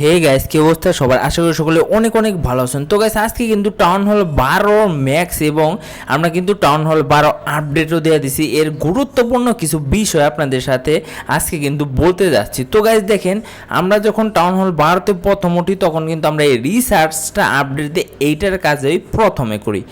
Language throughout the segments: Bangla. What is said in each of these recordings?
হে গাইস কি অবস্থা? সবার আশা করি সকলে অনেক অনেক ভালো আছেন। তো গাইস আজকে কিন্তু টাউন হল বারো ম্যাক্স এবং আমরা কিন্তু টাউন হল বারো আপডেটও দেওয়া দিছি। এর গুরুত্বপূর্ণ কিছু বিষয় আপনাদের সাথে আজকে কিন্তু বলতে যাচ্ছি। তো গাইস দেখেন, আমরা যখন টাউন হল বারোতে প্রথম উঠি, তখন কিন্তু আমরা এই রিসার্চটা আপডেট দিয়ে এইটার কাজেই প্রথমে করি।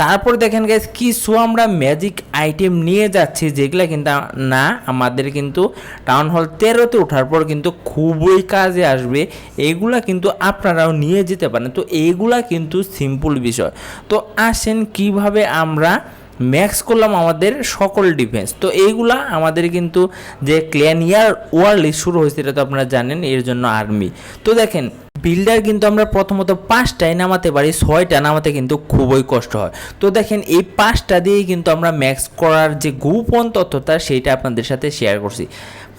তারপর দেখেন গাইস কিছু আমরা ম্যাজিক আইটেম নিয়ে যাচ্ছি, যেগুলা কিন্তু না, আমাদের কিন্তু টাউন হল তেরোতে ওঠার পর কিন্তু খুবই কাজে আসবে। এইগুলা কিন্তু আপনারাও নিয়ে যেতে পারেন। তো এইগুলা কিন্তু সিম্পল বিষয়। তো আসেন কীভাবে আমরা ম্যাক্স করলাম আমাদের সকল ডিফেন্স তো এইগুলা আমাদের কিন্তু যে ক্লিয়ান ইয়ার ওয়ার্ল্ড শুরু হয়েছে, এটা তো আপনারা জানেন, এর জন্য আর্মি তো দেখেন বিল্ডার কিন্তু আমরা প্রথমত পাঁচটায় নামাতে পারি, ছয়টা নামাতে কিন্তু খুবই কষ্ট হয়। তো দেখেন, এই পাঁচটা দিয়েই কিন্তু আমরা ম্যাক্স করার যে গোপন তথ্যটা সেইটা আপনাদের সাথে শেয়ার করছি।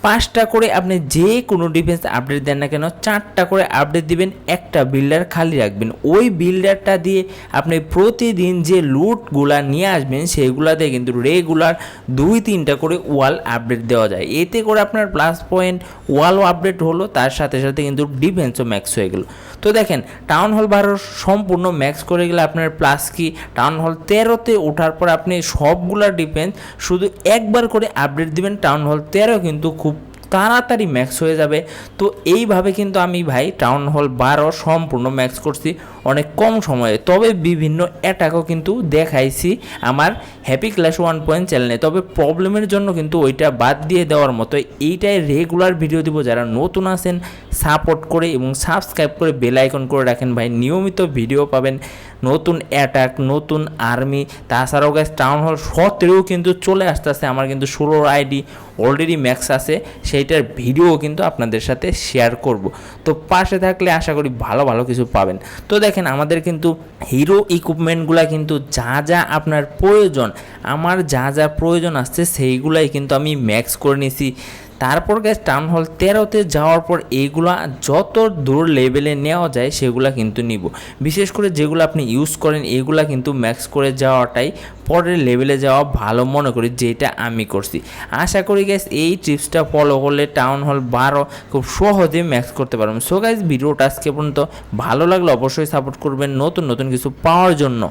পাঁচটা করে আপনি যে কোনো ডিফেন্স আপডেট দেন না কেন, চারটা করে আপডেট দিবেন, একটা বিল্ডার খালি রাখবেন। ওই বিল্ডারটা দিয়ে আপনি প্রতিদিন যে লুটগুলা নিয়ে আসবেন সেইগুলাতে কিন্তু রেগুলার দুই, তিনটা করে ওয়াল আপডেট দেওয়া যায়। এতে করে আপনার প্লাস পয়েন্ট ওয়ালও আপডেট হলো, তার সাথে সাথে কিন্তু ডিফেন্সও ম্যাক্স হয়ে গেল। তো দেখেন টাউন হল বারোর সম্পূর্ণ ম্যাক্স করে গেলে আপনার প্লাস কি? টাউন হল তেরোতে ওঠার পর আপনি সবগুলা ডিফেন্স শুধু একবার করে আপডেট দিবেন টাউন হল তেরো কিন্তু খুব তাড়াতাড়ি ম্যাক্স হয়ে যাবে। তো এইভাবে কিন্তু আমি ভাই টাউন হল বারো সম্পূর্ণ ম্যাক্স করছি অনেক কম সময়ে। তবে বিভিন্ন অ্যাটাকও কিন্তু দেখাইছি আমার হ্যাপি ক্লাস ওয়ান পয়েন্ট চ্যানেলে তবে প্রবলেমের জন্য কিন্তু ওইটা বাদ দিয়ে দেওয়ার মতো এইটাই রেগুলার ভিডিও দিব। যারা নতুন আছেন সাপোর্ট করে এবং সাবস্ক্রাইব করে বেল আইকন করে রাখেন ভাই। নিয়মিত ভিডিও পাবেন। নতুন অ্যাটাক নতুন আর্মি তাছাড়াও গ্যাস টাউন হল সতেরো কিন্তু চলে আসতে আসতে আমার কিন্তু ষোলোর আইডি অলরেডি ম্যাক্স আছে, সেইটার ভিডিও কিন্তু আপনাদের সাথে শেয়ার করব। তো পাশে থাকলে আশা করি ভালো ভালো কিছু পাবেন। তো দেখেন আমাদের কিন্তু হিরো ইকুইপমেন্টগুলো কিন্তু যা যা আপনার প্রয়োজন, আমার যা যা প্রয়োজন আসছে, সেইগুলাই কিন্তু আমি ম্যাক্স করে নিছি। তারপর গ্যাস টাউন হল তেরোতে যাওয়ার পর এইগুলা যত দূর লেভেলে নেওয়া যায়, সেগুলা কিন্তু নিব। বিশেষ করে যেগুলো আপনি ইউজ করেন, এগুলা কিন্তু ম্যাক্স করে যাওয়াটাই পরের লেভেলে যাওয়া ভালো মনে করি, যেটা আমি করছি। আশা করি গ্যাস এই টিপসটা ফলো করলে টাউন হল বারো খুব সহজে ম্যাক্স করতে পারবেন। সো গাইজ ভিডিওটা আজকে পর্যন্ত ভালো লাগলে অবশ্যই সাপোর্ট করবেন নতুন নতুন কিছু পাওয়ার জন্য।